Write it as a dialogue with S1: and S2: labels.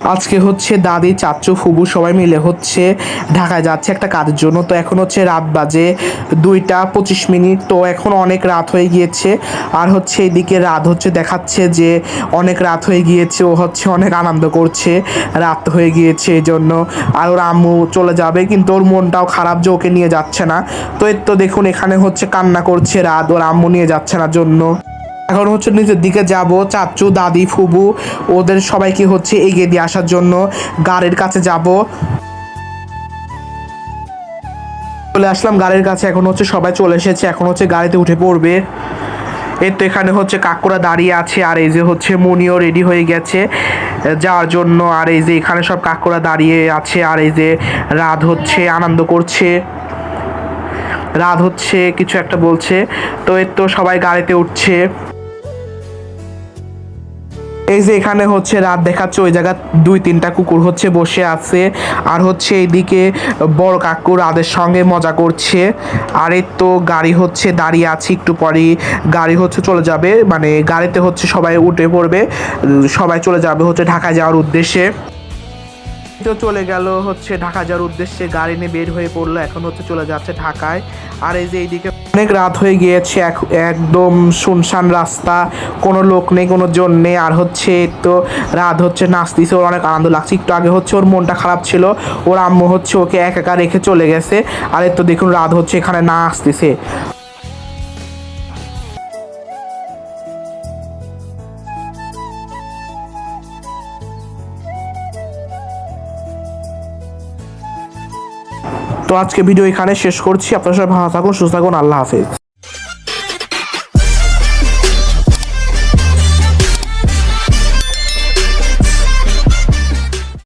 S1: আজকে হচ্ছে দাদি, চাচু, ফুবু সবাই মিলে হচ্ছে ঢাকায় যাচ্ছে একটা কাজের জন্য। তো এখন হচ্ছে রাত বাজে দুইটা পঁচিশ মিনিট, তো এখন অনেক রাত হয়ে গিয়েছে। আর হচ্ছে এদিকে রাত হচ্ছে দেখাচ্ছে যে অনেক রাত হয়ে গিয়েছে, ও হচ্ছে অনেক আনন্দ করছে, রাত হয়ে গিয়েছে এই জন্য আর ওর আম্মু চলে যাবে, কিন্তু ওর মনটাও খারাপ যে ওকে নিয়ে যাচ্ছে না। তো এর তো দেখুন, এখানে হচ্ছে কান্না করছে রাত, ওর আম্মু নিয়ে যাচ্ছে না জন্য। এখন হচ্ছে নিজের দিকে যাব, চাচু, দাদি, ফুবু, ওদের সবাইকে হচ্ছে এগিয়ে দিয়ে আসার জন্য গাড়ির কাছে যাব। চলে আসলাম গাড়ির কাছে, এখন হচ্ছে সবাই চলে এসেছে, এখন হচ্ছে গাড়িতে উঠে পড়বে। এর তো এখানে হচ্ছে কাকুরা দাঁড়িয়ে আছে, আর এই যে হচ্ছে মনিও রেডি হয়ে গেছে যাওয়ার জন্য, আর এই যে এখানে সব কাকুরা দাঁড়িয়ে আছে, আর এই যে রাত হচ্ছে আনন্দ করছে। রাত হচ্ছে কিছু একটা বলছে, তো এর তো সবাই গাড়িতে উঠছে। এই যে এখানে হচ্ছে রাত দেখাচ্ছে, ওই জায়গা দুই তিনটা কুকুর হচ্ছে বসে আছে। আর হচ্ছে এইদিকে বড় কাকু রাদের সঙ্গে মজা করছে। আর এর তো গাড়ি হচ্ছে দাঁড়িয়ে আছে, একটু পরেই গাড়ি হচ্ছে চলে যাবে। মানে গাড়িতে হচ্ছে সবাই উঠে পড়বে, সবাই চলে যাবে হচ্ছে ঢাকায় যাওয়ার উদ্দেশ্যে। তো চলে গেল হচ্ছে ঢাকা যাওয়ার উদ্দেশ্যে গাড়ি নিয়ে বের হয়ে পড়ল, এখন হচ্ছে চলে যাচ্ছে ঢাকায়। আর এই যে এইদিকে অনেক রাত হয়ে গিয়েছে, এক- একদম শুনশান রাস্তা, কোনো লোক নেই, কোনো জন নেই, আর হচ্ছে তো রাত হচ্ছে নাচতেছে, ওর অনেক আনন্দ লাগছে। একটু আগে হচ্ছে ওর মনটা খারাপ ছিল, ওর আম্মু হচ্ছে ওকে একা একা রেখে চলে গেছে। আর এর তো দেখুন রাত হচ্ছে এখানে না তো আজকে ভিডিও এখানে শেষ করছি। আপনার সবাই ভালো থাকুন সুস্থ থাকুন আল্লাহ হাফেজ।